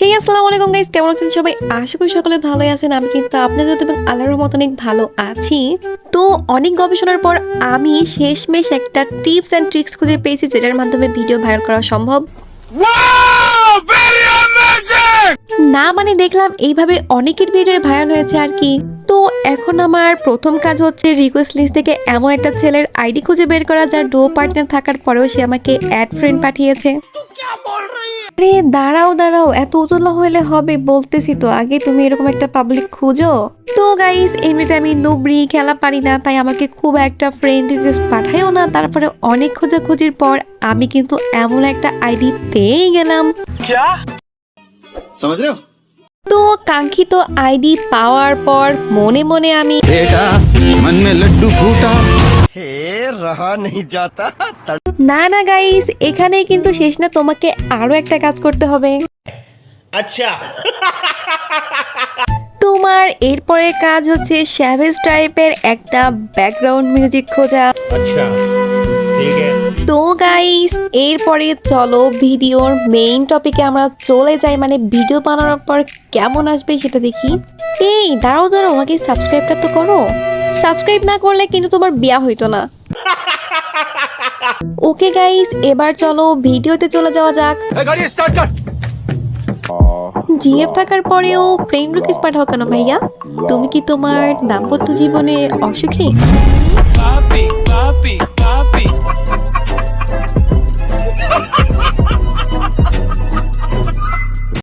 হে আসসালামু আলাইকুম গাইস কেমন আছেন সবাই? আশা করি সকলে ভালোই আছেন। আমি কিন্তু আপনাদের এবং আল্লাহর মত অনেক ভালো আছি। তো অনেক গবেষণার পর আমি শেষমেশ একটা টিপস অ্যান্ড ট্রিক্স খুঁজে পেয়েছি যেটার মাধ্যমে ভিডিও ভাইরাল করা সম্ভব। না মানে দেখলাম এইভাবে অনেকের ভিডিও ভাইরাল হয়েছে আর কি। তো এখন আমার প্রথম কাজ হচ্ছে রিকোয়েস্ট লিস্ট থেকে এমন একটা ছেলের আইডি খুঁজে বের করা যার ডো পার্টনার থাকার পরেও সে আমাকে অ্যাড ফ্রেন্ড পাঠিয়েছে। আরে দাঁড়াও দাঁড়াও এত উতলা হইলে হবে বলতেছি তো। আগে তুমি এরকম একটা পাবলিক খুঁজো। তো গাইস এমনিতে আমি নুবরি খেলা পারি না তাই আমাকে খুব একটা ফ্রেন্ড রিকোয়েস্ট পাঠায়ও না। তারপরে অনেক খোঁজাখুঁজির পর আমি কিন্তু এমন একটা আইডি পেয়ে গেলাম। তো কাঙ্ক্ষিত আইডি পাওয়ার পর মনে মনে আমি রাহা না না গাইস এখানেই কিন্তু শেষ না তোমাকে আরও একটা কাজ করতে হবে। আচ্ছা। তোমার এরপরে কাজ হচ্ছে শ্যাভেজ টাইপের একটা ব্যাকগ্রাউন্ড মিউজিক খোঁজা। আচ্ছা, তো গাইস এরপরে চলো ভিডিওর মেইন টপিকে আমরা চলে যাই মানে ভিডিও বানানোর পর কেমন আসবে সেটা দেখি। এই দাঁড়াও দাঁড়াও আগে সাবস্ক্রাইবটা তো করো। সাবস্ক্রাইব না করলে কিন্তু তোমার বিয়া হইতো না। ওকে গাইস এবার চলো ভিডিওতে চলে যাওয়া যাক। গাড়ি স্টার্ট কর। জিএফ থাকার পরেও ফ্রেন্ড রিকোয়েস্ট পাঠাও কেন ভাইয়া? তুমি কি তোমার দাম্পত্য জীবনে অসুখী?